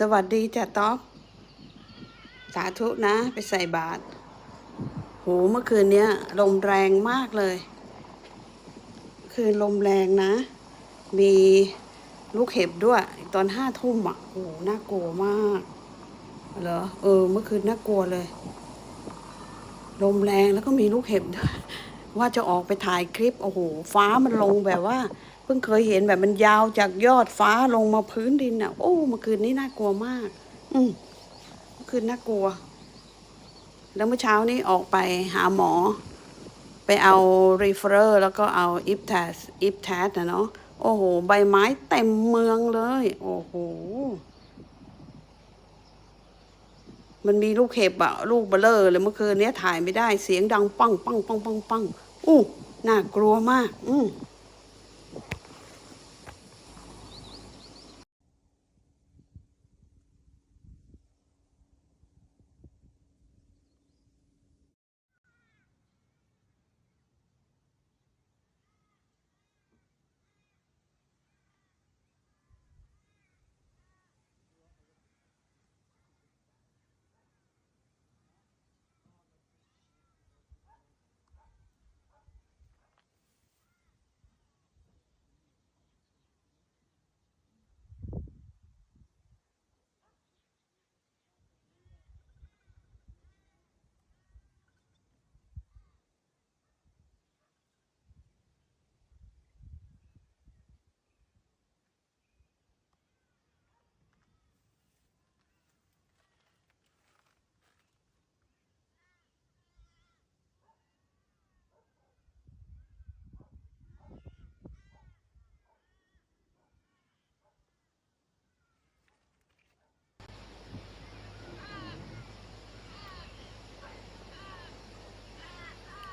สวัสดีจ้ะต๊อกสาธุนะ ไปใส่บาตรโหเมื่อคืนเนี้ย ลมแรงมากเลย คืนลมแรงนะ มีลูกเห็บด้วย ตอนห้าทุ่มอะโหน่ากลัวมากเหรอเออ เมื่อคืนน่ากลัวเลย ลมแรงแล้วก็มีลูกเห็บด้วยว่าจะออกไปถ่ายคลิป โอ้โห ฟ้ามันลงแบบว่า เพิ่งเคยเห็นแบบมันยาวจากยอดฟ้าลงมาพื้นดินอะ โอ้เมื่อคืนนี้น่ากลัวมาก อืมเมื่อคืนน่ากลัว แล้วเมื่อเช้านี้ออกไปหาหมอ ไปเอา referer แล้วก็เอาอิฟแทสอิฟแทสนะเนาะโอ้โห ใบไม้เต็มเมืองเลย โอ้โหมันมีลูกเห็บอะลูกเบลเลอร์เลยเมื่อคืนเนี้ยถ่ายไม่ได้เสียงดังปังปังปังปังปังอู้น่ากลัวมาก อืม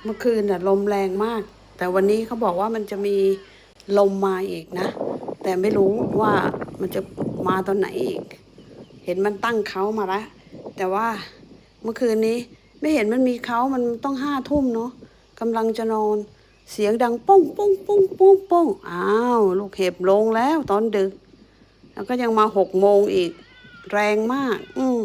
เมื่อคืนน่ะลมแรงมาก แต่วันนี้เขาบอกว่ามันจะมีลมมาอีกนะ แต่ไม่รู้ว่ามันจะมาตอนไหนอีก เห็นมันตั้งเขามาแล้วแต่ว่าเมื่อคืนนี้ไม่เห็นมันมีเขามันต้องห้าทุ่มเนาะกำลังจะนอน เสียงดังป้องป้องป้องป้องป้องอ้าวลูกเห็บลงแล้วตอนดึก แล้วก็ยังมาหกโมงอีก แรงมาก อืม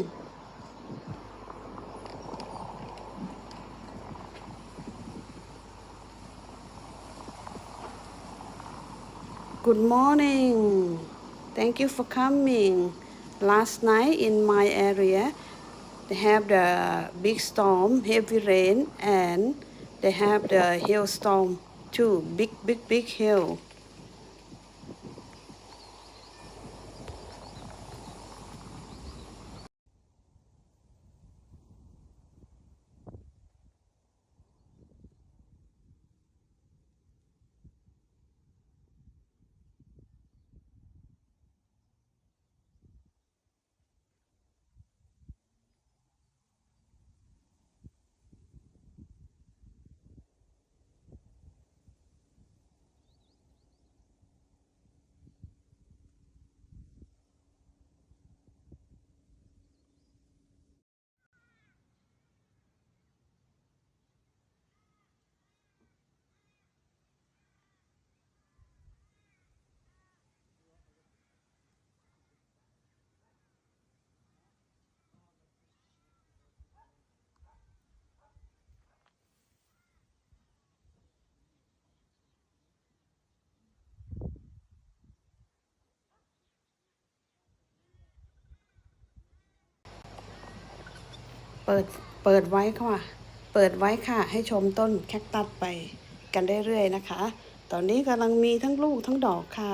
Good morning. Thank you for coming. Last night in my area, they have the big storm, heavy rain, and they have the hailstorm too. Big, big, big hail. เปิดเปิดไว้ค่ะ เปิดไว้ค่ะ ให้ชมต้นแคคตัสไปกันเรื่อยๆนะคะ ตอนนี้กำลังมีทั้งลูกทั้งดอกค่ะ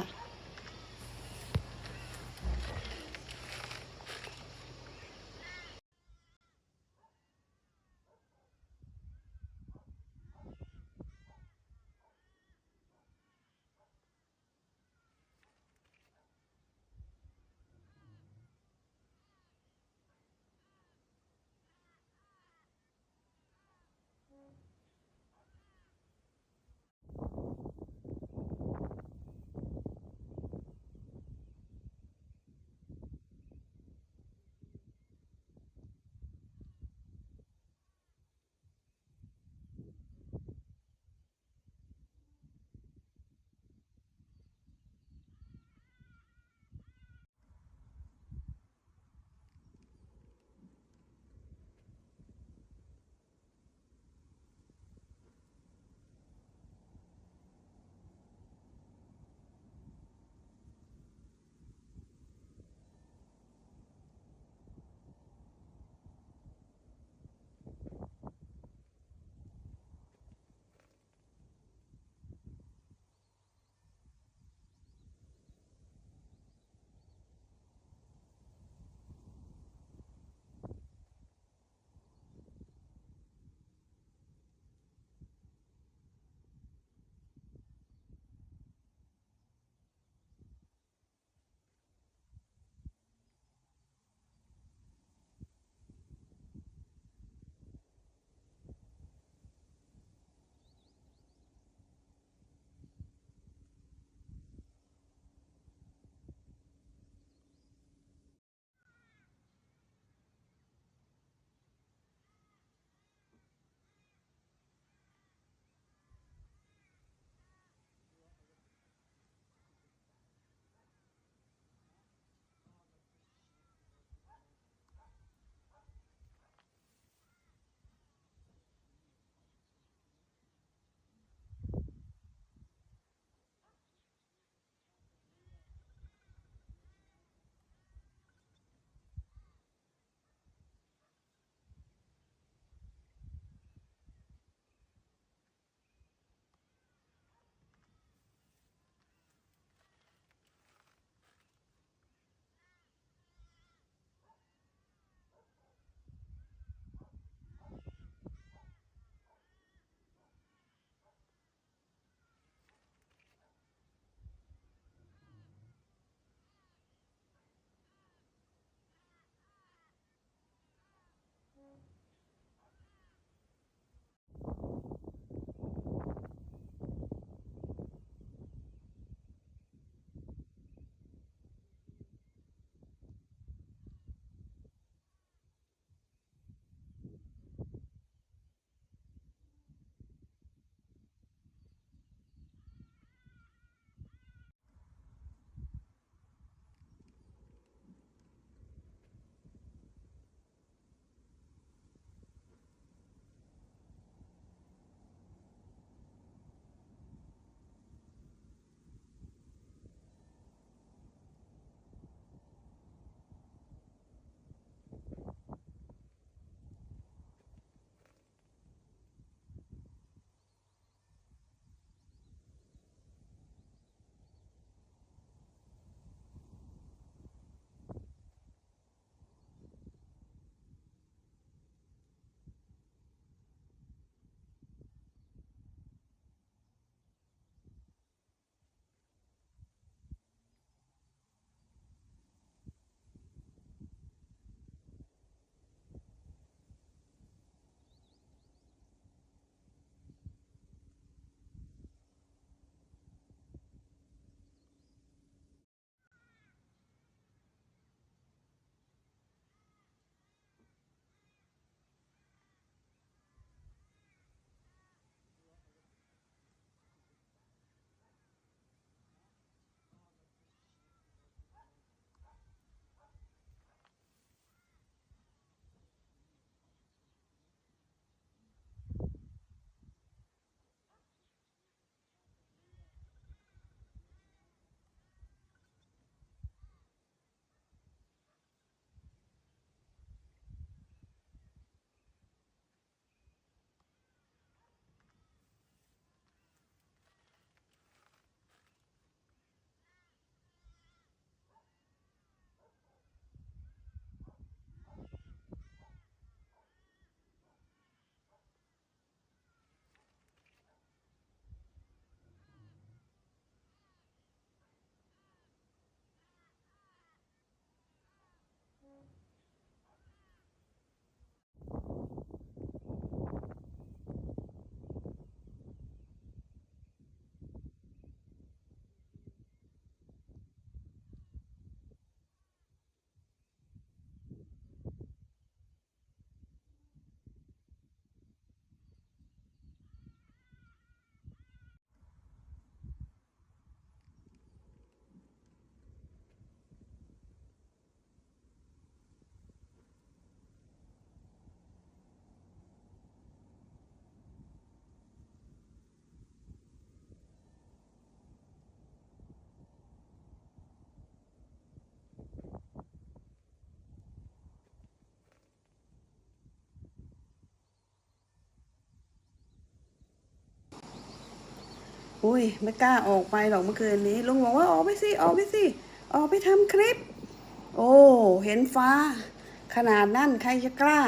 อุ้ยไม่กล้าออกไปหรอกเมื่อคืนนี้ ลุงบอกว่าออกไปสิออกไปสิออกไปทำคลิป โอ้เห็นฟ้า ขนาดนั้นใครจะกล้า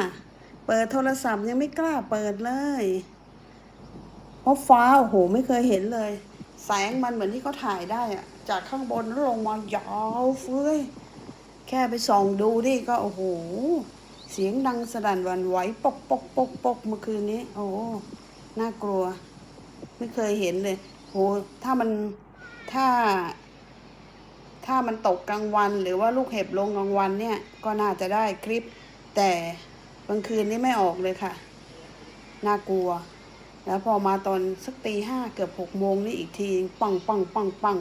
เปิดโทรศัพท์ยังไม่กล้าเปิดเลยเพราะฟ้าโอ้โหไม่เคยเห็นเลย แสงมันเหมือนที่เขาถ่ายได้อะจากข้างบนแล้วลงมายาวเฟ้ยแค่ไปส่องดูดิก็โอ้โหเสียงดังสนั่นวันไหวปกปกปกปกเมื่อคืนนี้ โอ้น่ากลัว ไม่เคยเห็นเลย โหถ้ามันถ้า ถ้ามันตกกลางวัน หรือว่าลูกเห็บลงกลางวันเนี่ย ก็น่าจะได้คลิป แต่กลางคืนนี้ไม่ออกเลยค่ะ น่ากลัว แล้วพอมาตอนสักตีห้าเกือบหกโมงนี่อีกทีปังปังปังปัง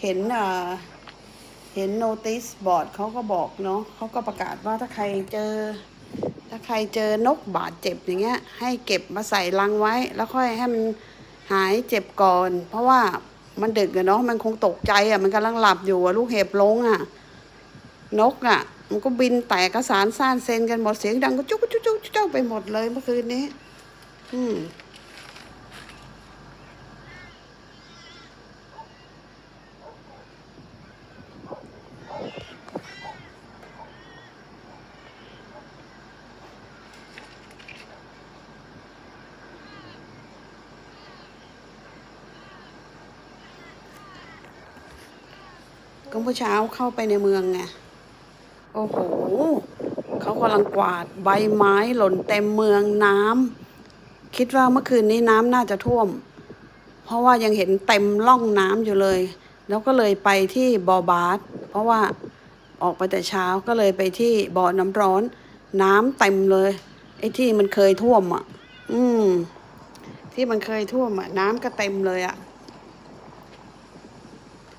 เห็นเอ่อเห็นโนติสบอร์ดเขาก็บอกเนาะเขาก็ประกาศว่าถ้าใครเจอ ถ้าใครเจอนกบาดเจ็บอย่างเงี้ย ให้เก็บมาใส่ลังไว้ แล้วค่อยให้มัน หายเจ็บก่อน เพราะว่ามันดึกอะเนาะมันคงตกใจอะมันกำลังหลับอยู่อะลูกเห็บลงอะนกอะมันก็บินแตกกระสานซ่านเซนกันหมดเสียงดังก็จุ๊กจุ๊กจุ๊กจุ๊กไปหมดเลยเมื่อคืนนี้ อืม ก็เมื่อเช้าเข้าไปในเมืองไง โอ้โห เขากำลังกวาดใบไม้หล่นเต็มเมืองน้ำ คิดว่าเมื่อคืนนี้น้ำน่าจะท่วม เพราะว่ายังเห็นเต็มล่องน้ำอยู่เลย แล้วก็เลยไปที่บอบาสเพราะว่าออกไปแต่เช้าก็เลยไปที่บ่อน้ำร้อน น้ำเต็มเลย ไอ้ที่มันเคยท่วมอะ อืม ที่มันเคยท่วมอะ น้ำก็เต็มเลยอะ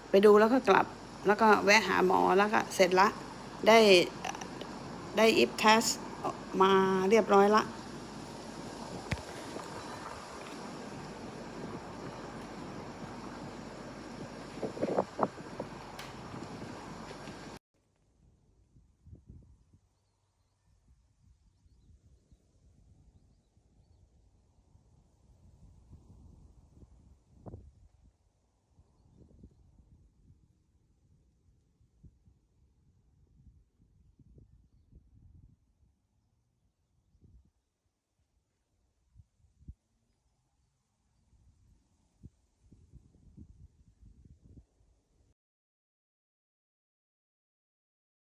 ไปดูแล้วก็กลับ แล้วก็แวะหาหมอแล้วก็เสร็จละ ได้ได้อิฟเทสมาเรียบร้อยละ